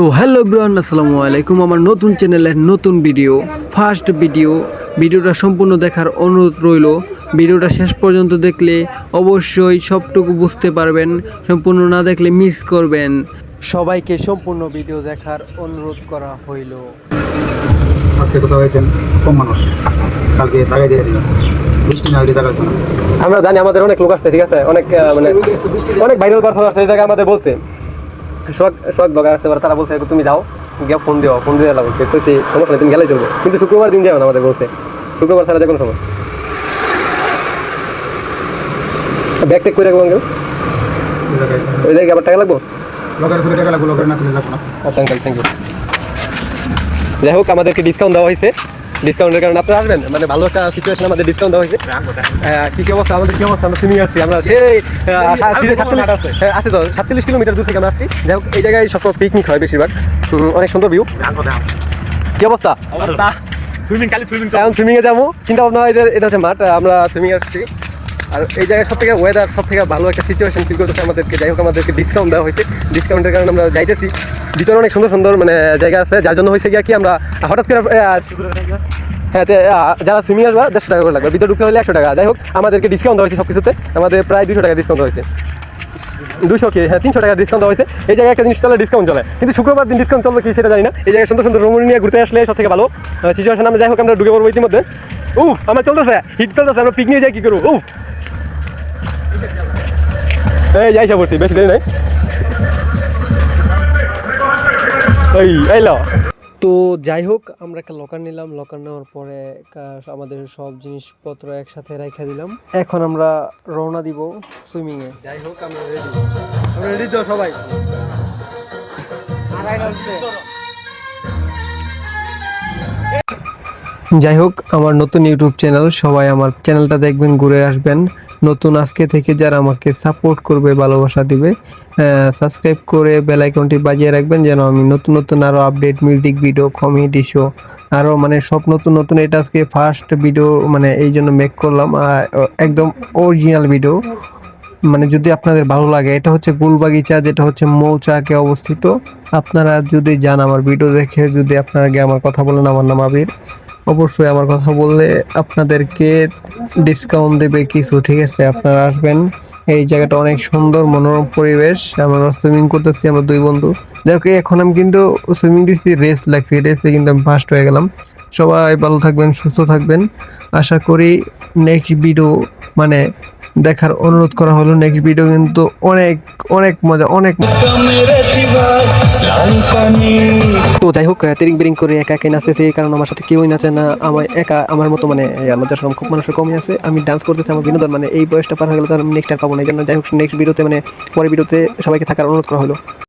So hello bran আসসালামু আলাইকুম। আমার নতুন চ্যানেলের নতুন ভিডিও ফার্স্ট ভিডিও ভিডিওটা সম্পূর্ণ দেখার অনুরোধ রইল। ভিডিওটা শেষ পর্যন্ত দেখলে অবশ্যই সবটুকু বুঝতে পারবেন সম্পূর্ণ না দেখলে মিস করবেন। সবাইকে সম্পূর্ণ ভিডিও দেখার অনুরোধ করা হইল। আজকে তো কম মানুষ। কালকে টাকা দিয়ে দিলাম বৃষ্টি না হলে টাকা না। আমরা জানি আমাদের অনেক লোক আসছে ঠিক আছে? অনেক মানে অনেক ভাইরাল পার্সন আসছে এই জায়গায় আমাদের বলছে। শখ শখ ব্লগার আসতে পারে তারা বলছে তুমি যাও গিয়ে ফোন দিও ফোন দিয়ে এলাম বলছি সমস্যা তুমি গেলেই চলবে। কিন্তু শুক্রবার দিন যাও না আমাদের বলছে। শুক্রবার ছাড়া যে কোনো সময়। ব্যাগ টেক করে রাখব আঙ্কেল ওই জায়গায় আবার টাকা লাগবো? লাগবে লাগবো আচ্ছা আঙ্কেল থ্যাংক ইউ যাই হোক আমাদেরকে ডিসকাউন্ট দেওয়া হয়েছে। ডিসকাউন্টের কারণে আপনারা আসবেন? মানে ভালো একটা সিচুয়েশন আমাদের ডিসকাউন্ট দেওয়া হয়েছে। হ্যাঁ, কি কি অবস্থা? আমাদের কি অবস্থা? আমরা শুনি আসছি আমরা সেই হ্যাঁ, আছে তো। সাতচল্লিশ কিলোমিটার দূর থেকে আমরা আসছি। যাই হোক এই জায়গায় সব পিকনিক হয় বেশিরভাগ। অনেক সুন্দর ভিউ কি অবস্থা? এখন সুইমিং এ যাব। চিন্তা ভাবনা হয় যে এটা হচ্ছে মাঠ আমরা সুইমিং আসছি। আর এই জায়গায় সব থেকে ওয়েদার সব থেকে ভালো একটা সিচুয়েশন ফিল করতেছে আমাদেরকে। যাই হোক আমাদেরকে ডিসকাউন্ট দেওয়া হয়েছে। ডিসকাউন্টের কারণে আমরা যাইতেছি। ভিতরে অনেক সুন্দর সুন্দর মানে জায়গা আছে। যার জন্য হয়েছে গিয়া কি আমরা হঠাৎ করে হ্যাঁ যারা সুইমিং আসবে, দেড়শো টাকা করে লাগবে। ভিতরে ঢুকতে হলে একশো টাকা। যাই হোক, আমাদেরকে ডিসকাউন্ট দেওয়া হয়েছে সব কিছুতে আমাদের প্রায় দুশো টাকা ডিসকাউন্ট হয়েছে। দুশো কি? হ্যাঁ তিনশো টাকা ডিসকাউন্ট হয়েছে। এই জায়গায় একটা জিনিস চলে ডিসকাউন্ট চলে। কিন্তু শুক্রবার দিন ডিসকাউন্ট চলবে কি সেটা জানি না। এই জায়গায় সুন্দর সুন্দর রুম নিয়ে ঘুরতে আসলে সব থেকে ভালো সিচুয়েশন আমরা যাই হোক, আমরা ঢুকে পড়ব ইতিমধ্যে। ও আমার চলতেছে। হিট চলতেছে, আমরা পিকনিক যাই কি করব? উ এই, যাই সব বেশি দেরি নাই। এই তো যাই হোক আমরা একটা লকার নিলাম। লকার নেওয়ার পরে আমাদের সব জিনিসপত্র একসাথে রেখে দিলাম। এখন আমরা রওনা দিব সুইমিংয়ে যাই হোক আমরা রেডি আমরা রেডি তো সবাই। যাই হোক আমার নতুন ইউটিউব চ্যানেল, সবাই আমার চ্যানেলটা দেখবেন, ঘুরে আসবেন। নতুন আজকে থেকে যারা আমাকে সাপোর্ট করবে, ভালোবাসা দিবে সাবস্ক্রাইব করে বেল আইকনটি বাজিয়ে রাখবেন, যেন আমি নতুন নতুন আরও update music video comedy show আরও মানে সব নতুন নতুন, এটা আজকে ফার্স্ট ভিডিও মানে এই জন্য মেক করলাম একদম অরিজিনাল ভিডিও মানে যদি আপনাদের ভালো লাগে, এটা হচ্ছে গুলবাগিচা, যেটা হচ্ছে মৌচাকে অবস্থিত। আপনারা যদি যান আমার ভিডিও দেখে, যদি আপনারা গিয়ে আমার কথা বলেন, আমার নাম আবির। অবশ্যই আমার কথা বললে আপনাদেরকে ডিসকাউন্ট দেবে কিছু, ঠিক আছে? আপনারা আসবেন। এই জায়গাটা অনেক সুন্দর, মনোরম পরিবেশ। আমরা সুইমিং করতেছি, আমরা দুই বন্ধু। দেখো এখন আমি কিন্তু সুইমিং দিচ্ছি রেস লাগছে। রেসে কিন্তু আমি ফার্স্ট হয়ে গেলাম। সবাই ভালো থাকবেন, সুস্থ থাকবেন। আশা করি নেক্সট ভিডিও মানে দেখার অনুরোধ করা হলো। নেক্সট ভিডিও কিন্তু অনেক অনেক মজা, অনেক তো যাই হোক তিরিং বিরিং করে একা একাই নাচতেছি কারণ আমার সাথে কেউই নাচে না। আমার একা, আমার মতো মানে লজ্জার খুব মানুষের কমই আছে। আমি ডান্স করতেছি, আমার বিনোদন মানে এই বয়সটা পার হয়ে গেলে তো আমি নেক্সট আর পাবো না। এই জন্য যাই হোক নেক্সট ভিডিওতে মানে পরের ভিডিওতে সবাইকে থাকার অনুরোধ করা হলো।